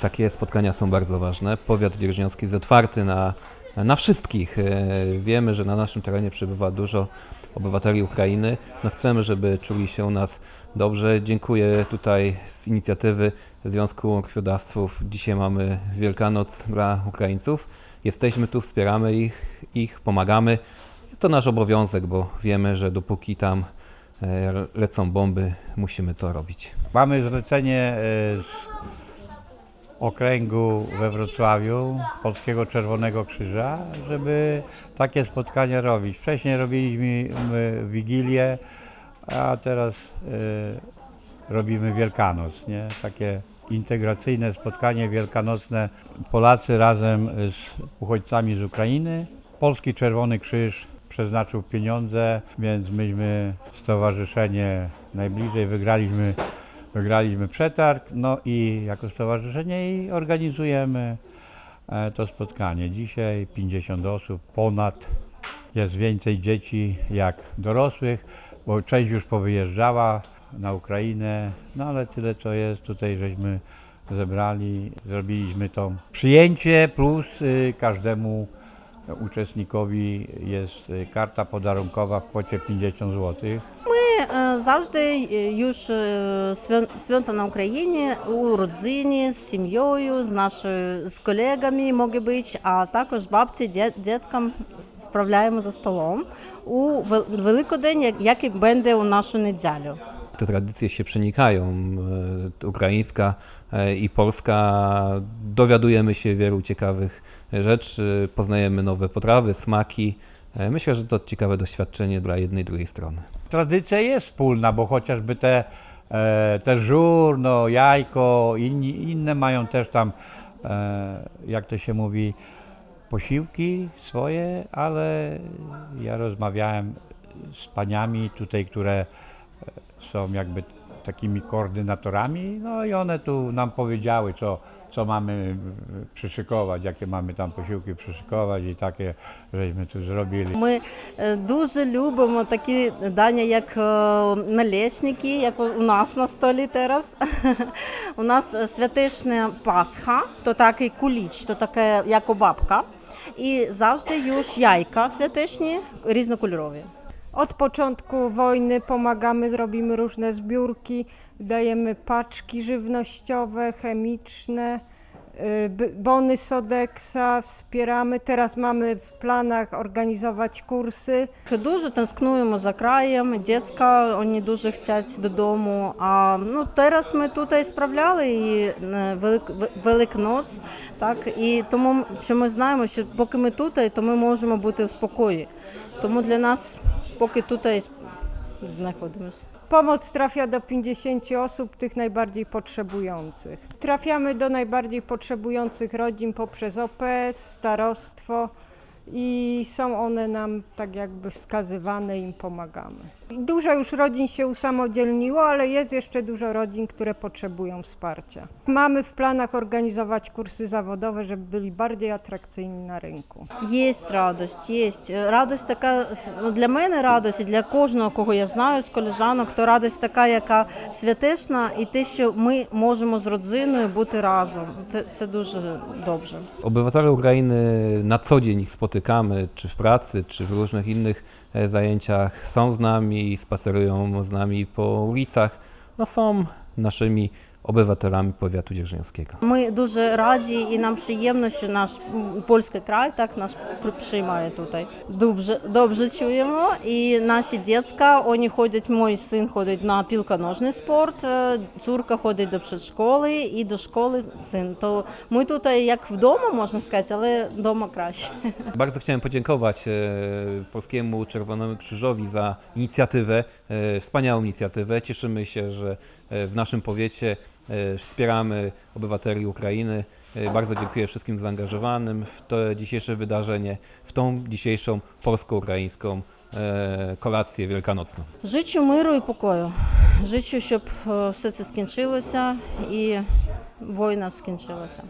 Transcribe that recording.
Takie spotkania są bardzo ważne. Powiat dzierżoniowski jest otwarty na, na wszystkich. E, Wiemy, że na naszym terenie przebywa dużo obywateli Ukrainy. No chcemy, żeby czuli się u nas dobrze. Dziękuję tutaj z inicjatywy Związku Krwiodawców. Dzisiaj mamy Wielkanoc dla Ukraińców. Jesteśmy tu, wspieramy ich, ich pomagamy. Jest to nasz obowiązek, bo wiemy, że dopóki tam lecą bomby, musimy to robić. Mamy zlecenie e, z okręgu we Wrocławiu Polskiego Czerwonego Krzyża, żeby takie spotkania robić. Wcześniej robiliśmy m, Wigilię, a teraz e, robimy Wielkanoc, nie? Takie integracyjne spotkanie wielkanocne. Polacy razem z uchodźcami z Ukrainy. Polski Czerwony Krzyż przeznaczył pieniądze, więc myśmy stowarzyszenie najbliżej wygraliśmy Wygraliśmy przetarg, no i jako stowarzyszenie organizujemy e, to spotkanie. Dzisiaj 50 osób, ponad jest więcej dzieci jak dorosłych, bo część już powyjeżdżała na Ukrainę, no ale tyle co jest, tutaj żeśmy zebrali, zrobiliśmy to przyjęcie plus y, każdemu uczestnikowi jest y, karta podarunkowa w kwocie 50 złotych. Е, Завжди е, юж е, свя- свята на Україні у родині з сім'єю, з нашою з колегами, може бути, а також бабці, дє- діткам справляємо за столом у Вел- Великодень, як- як і буде у нашу неділю. te tradycje się przenikają. e, Ukraińska e, i polska. Dowiadujemy się wielu ciekawych rzeczy, poznajemy nowe potrawy, smaki. E, Myślę, że to ciekawe doświadczenie dla jednej i drugiej strony. tradycja jest wspólna, bo chociażby te, te żur, no, jajko, inni, inne mają też tam, jak to się mówi, posiłki swoje, ale ja rozmawiałem z paniami tutaj, które są jakby takimi koordynatorami, no i one tu nam powiedziały, co, co mamy e, przyszykować, jakie mamy tam posiłki przyszykować i takie żeśmy tu zrobili. Ми е, дуже любимо такі дані, як е, налешники, як у у нас на столі зараз. У нас е, святишня Пасха, то такий куліч, то таке як у бабка. І завжди już яйка святишні, різнокольорові. Od początku wojny pomagamy, robimy różne zbiórki, dajemy paczki żywnościowe, chemiczne, y, b- bony Sodeksa, wspieramy. Teraz mamy w planach organizować kursy. Дуже тискнуємо за краєм, дітка, вони дуже хочуть додому. А ну, зараз ми тут і справляли і е, Велик, В- Великноць, так, і тому що ми знаємо, що поки ми тут, то ми можемо бути в спокої. Тому для нас póki tutaj znajdujemy. Pomoc trafia do 50 osób, tych najbardziej potrzebujących. Trafiamy do najbardziej potrzebujących rodzin poprzez OP, starostwo i są one nam tak jakby wskazywane, im pomagamy. Dużo już rodzin się usamodzielniło, ale jest jeszcze dużo rodzin, które potrzebują wsparcia. Mamy w planach organizować kursy zawodowe, żeby byli bardziej atrakcyjni na rynku. Є радость, є. Радость така ну, для мене радость, і для кожного, кого я знаю з колежанок, то радость така, яка святишна, і те, що ми можемо з родзиною бути разом. Це, це дуже добре. Obywatele Ukrainy na co dzień ich spotykamy, czy w pracy, czy w różnych innych e, zajęciach, są z nami, spacerują z nami po ulicach, no są naszymi obywatelami powiatu dzierżyńskiego. Ми дуже раді і нам приємно, що наш м, польський край так нас при- приймає тут. Добре, добре чуємо. І наші дітка, вони ходять, мій син ходить на пілконожний спорт, е, цурка ходить до przedшколи і до школи син. То ми тут як вдома, можна сказати, але вдома краще. Bardzo chciałem podziękować e, Polskiemu Czerwonemu Krzyżowi za inicjatywę, e, wspaniałą inicjatywę. Cieszymy się, że e, w naszym powiecie e, wspieramy obywateli Ukrainy. E, Bardzo dziękuję wszystkim zaangażowanym w to dzisiejsze wydarzenie, w tą dzisiejszą polsko-ukraińską e, kolację wielkanocną. Życzу миру і покою. Życzу, щоб е, все це скінчилося і війна скінчилася.